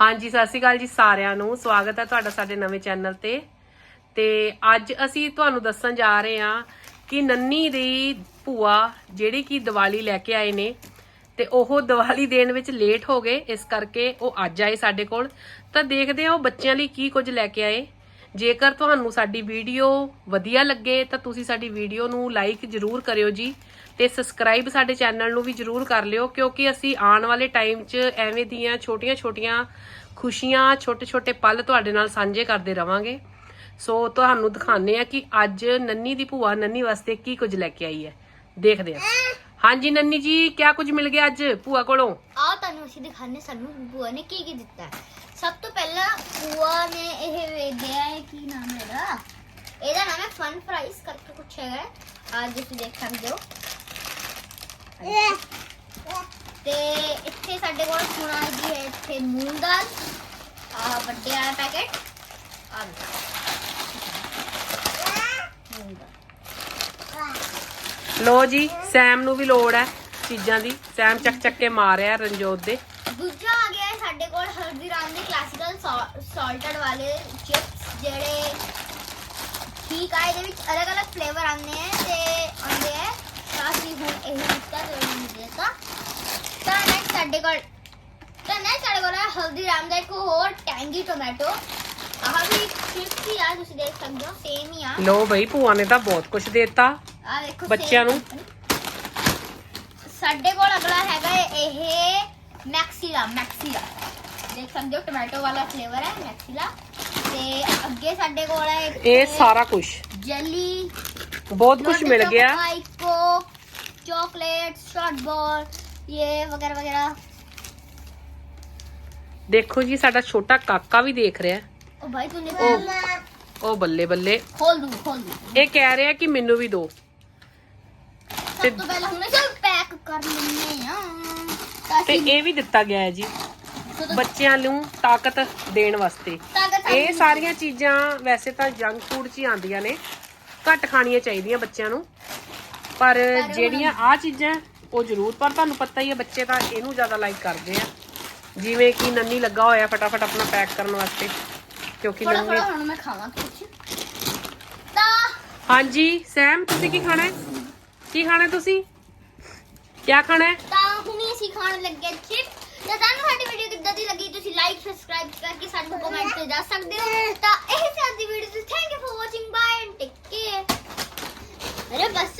ਹਾਂਜੀ, ਸਤਿ ਸ਼੍ਰੀ ਅਕਾਲ ਜੀ ਸਾਰਿਆਂ ਨੂੰ। ਸਵਾਗਤ ਹੈ ਤੁਹਾਡਾ ਸਾਡੇ ਨਵੇਂ ਚੈਨਲ ਤੇ। ਤੇ ਅੱਜ ਅਸੀਂ ਤੁਹਾਨੂੰ ਦੱਸਣ ਜਾ ਰਹੇ ਹਾਂ ਕਿ ਨੰਨੀ ਦੀ ਭੂਆ ਜਿਹੜੀ ਕਿ ਦੀਵਾਲੀ ਲੈ ਕੇ ਆਏ ਨੇ, ਤੇ ਉਹ ਦੀਵਾਲੀ ਦੇਣ ਵਿੱਚ ਲੇਟ ਹੋ ਗਏ। ਇਸ ਕਰਕੇ ਉਹ ਅੱਜ ਆਏ ਸਾਡੇ ਕੋਲ। ਤਾਂ ਦੇਖਦੇ ਹਾਂ ਉਹ ਬੱਚਿਆਂ ਲਈ ਕੀ ਕੁਝ ਲੈ ਕੇ ਆਏ। ਜੇਕਰ ਤੁਹਾਨੂੰ ਸਾਡੀ ਵੀਡੀਓ ਵਧੀਆ ਲੱਗੇ ਤਾਂ ਤੁਸੀਂ ਸਾਡੀ ਵੀਡੀਓ ਨੂੰ ਲਾਈਕ ਜ਼ਰੂਰ ਕਰਿਓ ਜੀ ਤੇ ਸਬਸਕ੍ਰਾਈਬ ਸਾਡੇ ਚੈਨਲ ਨੂੰ ਵੀ ਜ਼ਰੂਰ ਕਰ ਲਿਓ, ਕਿਉਂਕਿ ਅਸੀਂ ਆਉਣ ਵਾਲੇ ਟਾਈਮ 'ਚ ਐਵੇਂ ਦੀਆਂ ਛੋਟੀਆਂ-ਛੋਟੀਆਂ ਖੁਸ਼ੀਆਂ, ਛੋਟੇ-ਛੋਟੇ ਪਲ ਤੁਹਾਡੇ ਨਾਲ ਸਾਂਝੇ ਕਰਦੇ ਰਵਾਂਗੇ। ਸੋ ਤੁਹਾਨੂੰ ਦਿਖਾਉਂਦੇ ਆ ਕਿ ਅੱਜ ਨੰਨੀ ਦੀ ਭੂਆ ਨੰਨੀ ਵਾਸਤੇ ਕੀ ਕੁਝ ਲੈ ਕੇ ਆਈ ਹੈ। ਦੇਖਦੇ ਹਾਂ। ਹਾਂਜੀ ਨੰਨੀ ਜੀ ਕਿਆ ਕੁਝ ਮਿਲ ਗਿਆ ਅੱਜ ਭੂਆ ਕੋਲੋਂ ਆਓ ਤੁਹਾਨੂੰ ਅਸੀਂ ਦਿਖਾਣੇ ਸਾਨੂੰ ਬੂਆ ਨੇ ਕੀ ਕੀ ਦਿੱਤਾ ਹੈ। ਸਭ ਤੋਂ ਪਹਿਲਾਂ ਬੂਆ ਨੇ ਇਹ ਵੇਚਿਆ ਹੈ ਕੀ ਨਾਮ ਹੈ ਇਹਦਾ ਇਹਦਾ ਨਾਮ ਹੈ ਫਨ ਫਰਾਈਜ਼ ਕਰਕੇ ਕੁਛ ਹੈਗਾ ਹੈ। ਅੱਜ ਤੁਸੀਂ ਦੇਖ ਸਕਦੇ ਹੋ ਤੇ ਇੱਥੇ ਸਾਡੇ ਕੋਲ ਸੁਣਾ ਜੀ ਹੈ ਇੱਥੇ ਮੂੰਗ ਦਾਲ ਆ ਵੱਡੇ ਵਾਲਾ ਪੈਕੇਟ ਆ ਮੂੰਗ ਲੋ ਜੀ ਸੈਮ ਨੂੰ ਵੀ ਲੋੜ ਹੈ ਚੀਜ਼ਾਂ ਦੀ। ਸੈਮ ਚੱਕ ਚੱਕ ਕੇ ਮਾਰਿਆ ਰਣਜੋਤ ਦੇ। ਦੂਜਾ ਆ ਗਿਆ ਹੈ ਸਾਡੇ ਕੋਲ ਹਲਦੀਰਾਮ ਦੇ ਕਲਾਸਿਕਲ ਸਾਲਟਡ ਵਾਲੇ ਚਿਪਸ ਜਿਹੜੇ ਠੀਕ ਆ ਇਹਦੇ ਵਿੱਚ ਅਲੱਗ-ਅਲੱਗ ਫਲੇਵਰ ਆਉਂਦੇ ਆ ਤੇ ਆਉਂਦੇ ਆ। ਤਾਂ ਅਸੀਂ ਹੁਣ ਇਹ ਦਿੱਤਾ ਤੇ ਉਹਨੂੰ ਦਿੱਤਾ। ਤਾਂ ਨੈਕਸਟ ਸਾਡੇ ਕੋਲ ਤਾਂ ਨੈਕਸਟ ਸਾਡੇ ਕੋਲ ਹੈ ਹਲਦੀਰਾਮ ਦਾ ਇੱਕ ਹੋਰ ਟੈਂਗੀ ਟੋਮੈਟੋ ਆਹ ਵੀ ਚਿਪਸ ਹੀ ਆ ਤੁਸੀਂ ਦੇਖ ਸਕਦੇ ਹੋ ਸੇਮ ਹੀ ਆ। ਲੋ ਬਈ ਭੂਆ ਨੇ ਤਾਂ ਬਹੁਤ ਕੁਝ ਦਿੱਤਾ। ਆ ਦੇਖੋ ਬੱਚਿਆਂ ਨੂੰ ਸਾਡੇ ਕੋਲ ਅਗਲਾ ਹੈਗਾ ਇਹ ਮੈਕਸੀਲਾ ਮੈਕਸੀਲਾ ਦੇਖ ਸਕਦੇ ਹੋ ਟੋਮੈਟੋ ਵਾਲਾ ਫਲੇਵਰ ਹੈ ਮੈਕਸੀਲਾ ਤੇ ਅੱਗੇ ਸਾਡੇ ਕੋਲ ਹੈ ਇਹ ਸਾਰਾ ਕੁਝ ਜੈਲੀ ਬਹੁਤ ਕੁਝ ਮਿਲ ਗਿਆ ਕੋਕ ਚੌਕਲੇਟ ਸ਼ਾਰਟ ਬਾਲ ਇਹ ਵਗੈਰਾ ਵਗੈਰਾ ਦੇਖੋ ਜੀ ਸਾਡਾ ਛੋਟਾ ਕਾਕਾ ਵੀ ਦੇਖ ਰਿਹਾ ਉਹ ਭਾਈ ਤੂੰ ਨਿਕਲ ਉਹ ਬੱਲੇ ਬੱਲੇ ਖੋਲ ਦੂ ਖੋਲ ਦੂ ਇਹ ਕਹਿ ਰਿਹਾ ਕਿ ਮੈਨੂੰ ਵੀ ਦੋ ਤੇ ਤੇ ਇਹ ਵੀ ਦਿੱਤਾ ਗਿਆ ਹੈ ਜੀ ਬੱਚਿਆਂ ਨੂੰ ਤਾਕਤ ਦੇਣ ਵਾਸਤੇ। ਇਹ ਸਾਰੀਆਂ ਚੀਜ਼ਾਂ ਵੈਸੇ ਤਾਂ ਜੰਕ ਫੂਡ 'ਚ ਹੀ ਆਉਂਦੀਆਂ ਨੇ ਘੱਟ ਖਾਣੀਆਂ ਚਾਹੀਦੀਆਂ ਬੱਚਿਆਂ ਨੂੰ। ਪਰ ਜਿਹੜੀਆਂ ਆ ਚੀਜ਼ਾਂ ਉਹ ਜ਼ਰੂਰ ਪਰ ਤੁਹਾਨੂੰ ਪਤਾ ਹੀ ਹੈ ਬੱਚੇ ਤਾਂ ਇਹਨੂੰ ਜ਼ਿਆਦਾ ਲਾਈਕ ਕਰਦੇ ਆ। ਜਿਵੇਂ ਕਿ ਨੰਨੀ ਲੱਗਾ ਹੋਇਆ ਫਟਾਫਟ ਆਪਣਾ ਪੈਕ ਕਰਨ ਵਾਸਤੇ ਕਿਉਂਕਿ ਥੋੜਾ ਹੁਣ ਮੈਂ ਖਾਵਾਂ ਕੁਝ ਤਾਂ ਹਾਂਜੀ ਸੈਮ ਤੁਸੀਂ ਕੀ ਖਾਣਾ ਹੈ? ਕੀ ਖਾਣਾ ਤੁਸੀਂ? ਕੀ ਖਾਣਾ ਹੈ? ਤਾਂ ਹੁਣੀ ਅਸੀਂ ਖਾਣ ਲੱਗੇ ਚਿਪ ਜੇ ਤੁਹਾਨੂੰ ਸਾਡੀ ਵੀਡੀਓ ਕਿੱਦਾਂ ਦੀ ਲੱਗੀ? ਤੁਸੀਂ ਲਾਈਕ ਸਬਸਕ੍ਰਾਈਬ ਕਰਕੇ ਸਾਨੂੰ ਕਮੈਂਟ ਤੇ ਦੱਸ ਸਕਦੇ ਹੋ। ਤਾਂ ਇਹ ਸੀ ਅੱਜ ਦੀ video thank you for watching bye and take care ਅਰੇ ਬਸ।